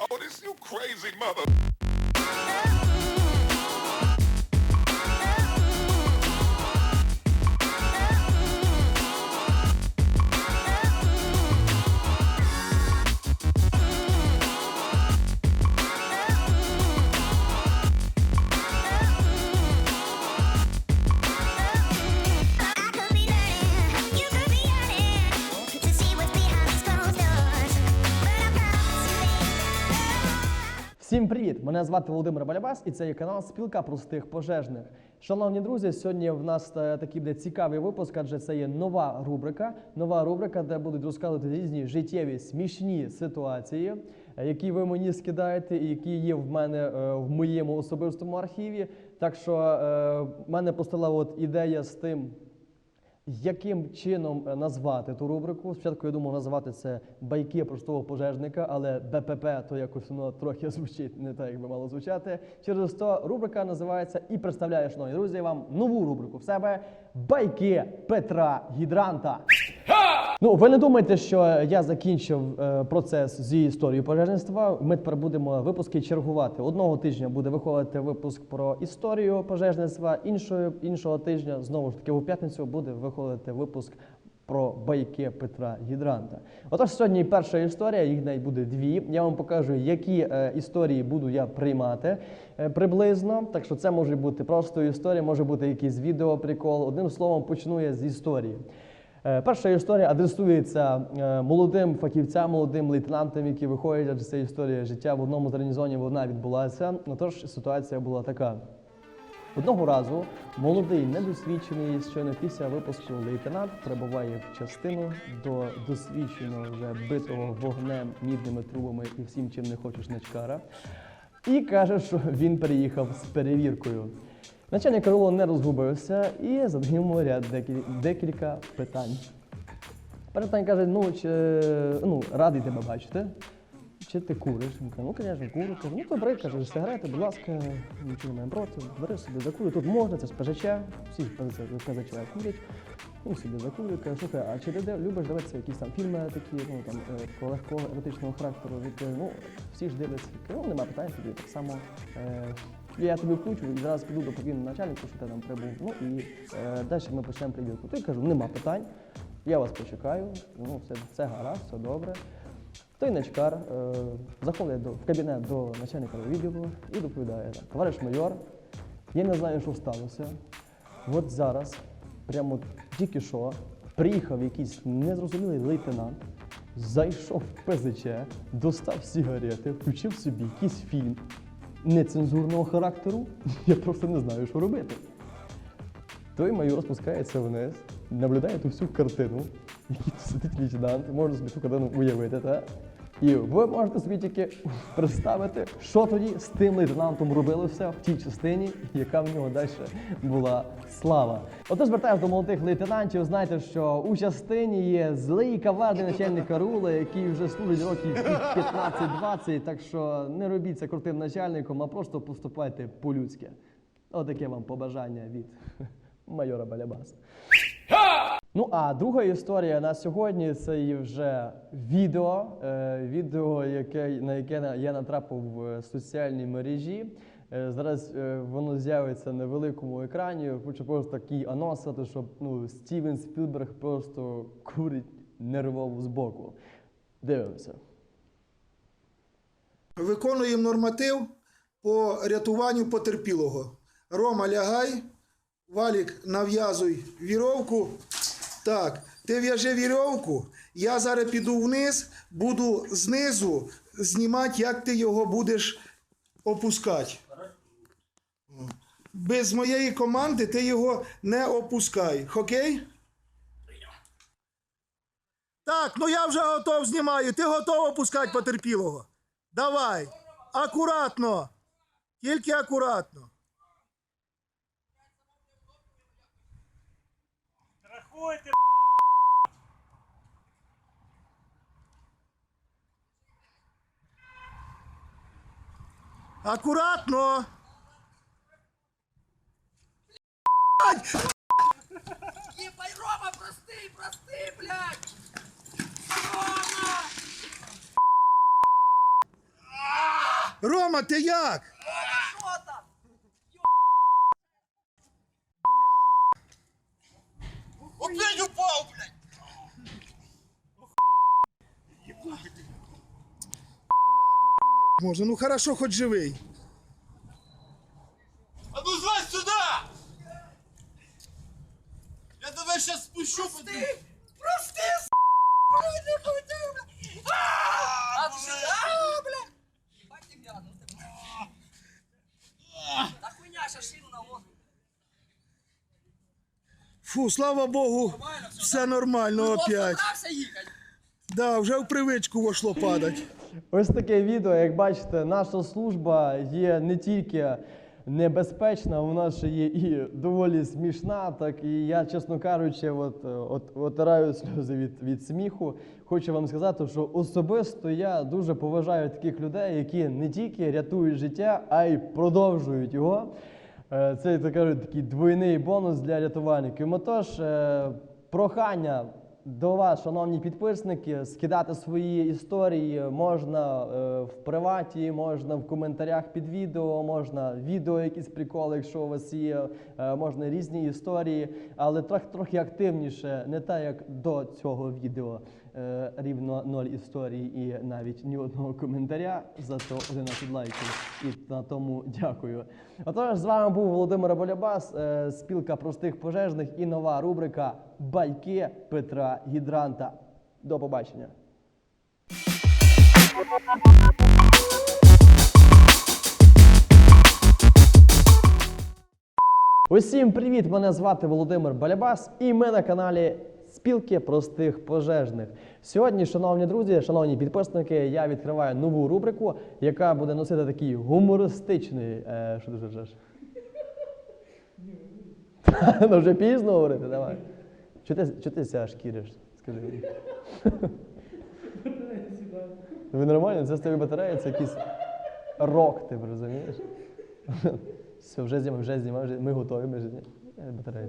Oh, this you crazy mother. Всім привіт! Мене звати Володимир Балябас, і це є канал Спілка простих пожежних. Шановні друзі, сьогодні в нас е, такий буде цікавий випуск, адже це є нова рубрика. Нова рубрика, де будуть розказувати різні життєві смішні ситуації, е, які ви мені скидаєте, і які є в мене е, в моєму особистому архіві. Так що в мене постала от ідея з тим, яким чином е, назвати ту рубрику? Спочатку я думав назвати це байки простого пожежника, але БПП то якось воно трохи звучить не так, як би мало звучати. Через то рубрика називається і представляє, шановні друзі, вам нову рубрику в себе Байки Петра Гідранта. Ну, ви не думайте, що я закінчив е, процес зі історією пожежництва. Ми тепер будемо випуски чергувати. Одного тижня буде виходити випуск про історію пожежництва, іншого, іншого тижня, знову ж таки, у п'ятницю буде виходити випуск про байки Петра Гідранта. Отож, сьогодні перша історія, їх навіть буде дві. Я вам покажу, які е, історії буду я приймати е, приблизно. Так що це може бути просто історія, може бути якийсь відеоприкол. Одним словом, почну я з історії. Е, Перша історія адресується е, молодим фахівцям, молодим лейтенантам, які виходять, адже це історія життя в одному з гарнізонів вона відбулася. Отож, ситуація була така. Одного разу молодий, недосвідчений, щойно після випуску лейтенант прибуває в частину до досвідченого вже битого вогнем, мідними трубами і всім, чим не хочеш начкара, і каже, що він приїхав з перевіркою. Начальник караулу не розгубився і задав йому ряд декілька питань. Перед питань каже, ну, чи, ну, радий тебе бачити. Чи ти куриш? Він каже, ну, звісно, курю. Ну, то бери, каже, сигарети, будь ласка, нічого не проти, бери собі закурю. Тут можна, це ПЖЧ, всі ПЗЧ курять. Ну, собі закурю. Каже, слухай, а чи ти любиш дивитися якісь там фільми такі, ну, там, е, такого легкого еротичного характеру? Він каже, ну, всі ж дивляться. Ну, нема питань тобі, так само. Е, я тобі включу зараз піду доповім начальнику, що ти там прибув. Ну і е, далі ми почнемо перевірку. Ти кажу, нема питань. Я вас почекаю. Ну, все, все гаразд, все добре. Той начкар е, заходить до, в кабінет до начальника відділу і доповідає, так, товариш майор, я не знаю, що сталося. От зараз, прямо тільки що, приїхав якийсь незрозумілий лейтенант, зайшов в ПЗЧ, достав сигарети, включив собі якийсь фільм нецензурного характеру. Я просто не знаю, що робити. Той майор спускається вниз, наблюдає ту всю картину, який сидить лейтенант, можна собі ту картину уявити, та? І ви можете собі тільки представити, що тоді з тим лейтенантом робилося в тій частині, яка в нього далі була слава. Отож, звертаюся до молодих лейтенантів. Знаєте, що у частині є злий каварний начальник караула, який вже служить років під 15-20, так що не робіть це крутим начальником, а просто поступайте по-людськи. Отаке вам побажання від майора Балябаса. Ну а друга історія на сьогодні це є вже відео, е, відео, яке, на яке я натрапив в соціальній мережі. Е, Зараз е, воно з'явиться на великому екрані. Хочу просто такий анонс, що ну, Стівен Спілберг просто курить нервово збоку. Дивимося. Виконуємо норматив по рятуванню потерпілого. Рома, лягай, валік, нав'язуй віровку. Так, ти в'яжи вірьовку, я зараз піду вниз, буду знизу знімати, як ти його будеш опускати. Без моєї команди ти його не опускай. Окей? Так, ну я вже готов знімаю. Ти готов опускати потерпілого? Давай. Акуратно. Тільки акуратно. Рахуйте, Акуратно. Ебай, Рома, прости, прости, блядь! Рома! Рома, ти як? Що там? Опять упал, блядь! Може, ну хорошо, хоч живий. А ну злазь сюда! Я тебе сейчас спущу. Прости! Прости, с***! Не хотів! А, сюди! Ти грязно. Та хуйня, щас шину наложу. Фу, слава Богу, все нормально опять. Собрався їхати. Да, вже в привичку вошло падать. Ось таке відео, як бачите, наша служба є не тільки небезпечна, вона ще є і доволі смішна. Так і я, чесно кажучи, от, от, отираю сльози від, від сміху. Хочу вам сказати, що особисто я дуже поважаю таких людей, які не тільки рятують життя, а й продовжують його. Е, Це, так кажуть, такий двойний бонус для рятувальників. Отож, е, прохання до вас, шановні підписники, скидати свої історії можна е, в приваті, можна в коментарях під відео, можна відео, якісь приколи, якщо у вас є, е, можна різні історії, але трохи трохи активніше, не так як до цього відео. Е, Рівно ноль історій і навіть ні одного коментаря, зато 11 лайків. І на тому дякую. Отож, з вами був Володимир Болябас, спілка простих пожежних і нова рубрика Байки Петра Гідранта. До побачення. Усім привіт! Мене звати Володимир Балябас, і ми на каналі Спілки простих пожежних. Сьогодні, шановні друзі, шановні підписники, я відкриваю нову рубрику, яка буде носити такий гумористичний. Е, що ти жартуєш? Ну вже пізно говорити, давай. Чого ти, чого ти ся шкіриш? Скажи мені. Ви нормально? Це з тобі батарея, це якийсь рок, ти розумієш? Все, вже знімаю, вже знімаю, вже- ми готові, ми вже знімаємо. Батарея.